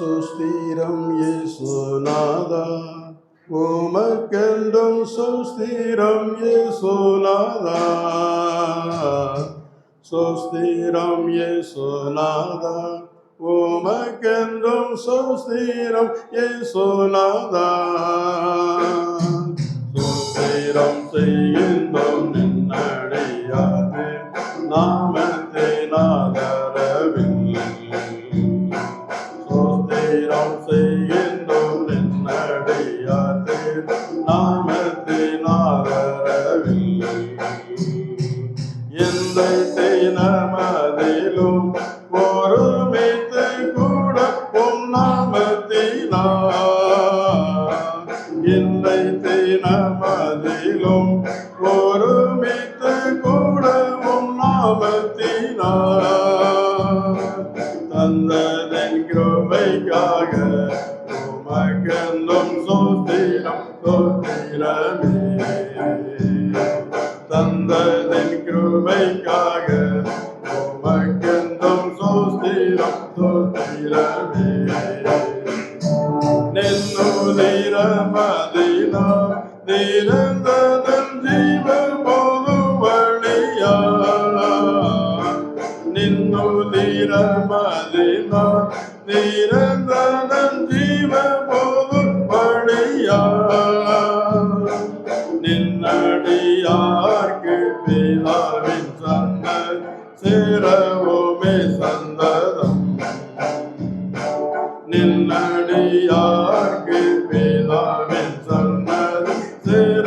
சுஸ்திரம் இயேசுநாதா. உமக்கென்றும் சுஸ்திரம் இயேசுநாதா. சுஸ்திரம் இயேசுநாதா. உமக்கென்றும் சுஸ்திரம் இயேசுநாதா. சுஸ்திரம் செய்கின்றோம் எந்த தினமதிலும் ஒருமித்து கூட உம் நாமத்தினா என்னை தினமதிலும் ஒருமித்து கூட உம் நாமத்தினா தந்ததன் கிருபைக்காக நின்னுதிரமதினா நிரந்ததன் ஜீவ பொதுவழியா நின்னுதிரமதினா நிரந்ததன் ஜீவ பொதுவழியா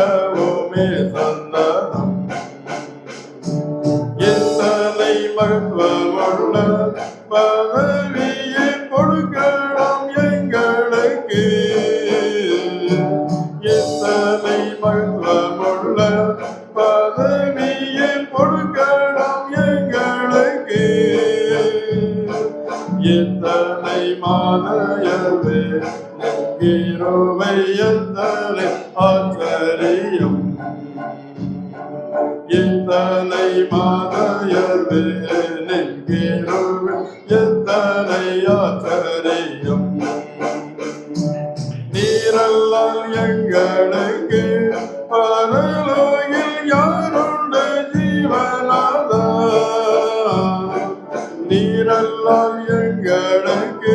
சேரவுமே சந்ததம் எத்தனை மகத்துவமுள்ள பதவியை கொடுக்கலாம் எங்களுக்கு. எத்தனை மகத்துவமுள்ள பதவியை கொடுக்கலாம் எத்தனை மாலையவே நெங்கிருவை ஆச்சரியம். எத்தனை மாதையவே நெங்கிருவை எத்தனை ஆச்சரியம். நீரல்லால் எங்களுக்கு பரலோகில் யாரும் எங்களுக்கு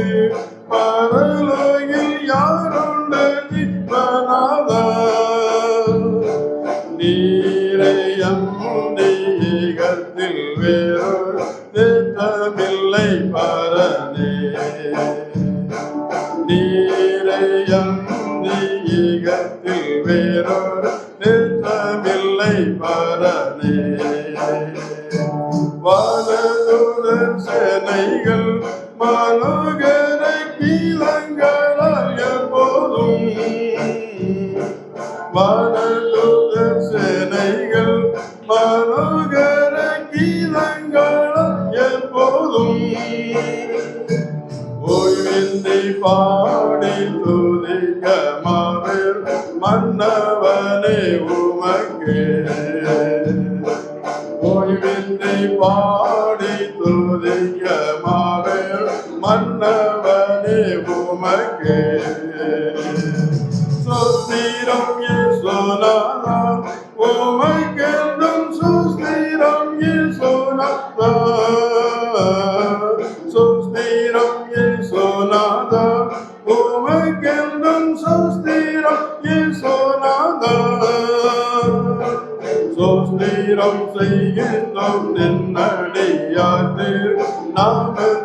பரலோகில் யாருண்டு ஜீவனாதா நீரையம் வேறொரு திட்டமில்லை பரனே. நீரையம் வேறொரு திட்டமில்லை பரனே. வானதுடன் சேனைகள் மனோகர கீழங்களால் எப்போதும். வானதுடன் சேனைகள் மனோகர கீழங்களால் எப்போதும். ஓய்வின்றி பாடி துதிக்க மாவர் மன்னர் மன்னவனே உமக்கே சுஸ்திரம் இயேசுநாதா உமக்கென்றும் சுஸ்திரம் இயேசுநாதா சுஸ்திரம் இயேசுநாதா உமக்கென்றும் சுஸ்திரம் இயேசுநாதா சுஸ்திரம் செய்கின்றோம் நின்னடியாற்று நாமத்தின்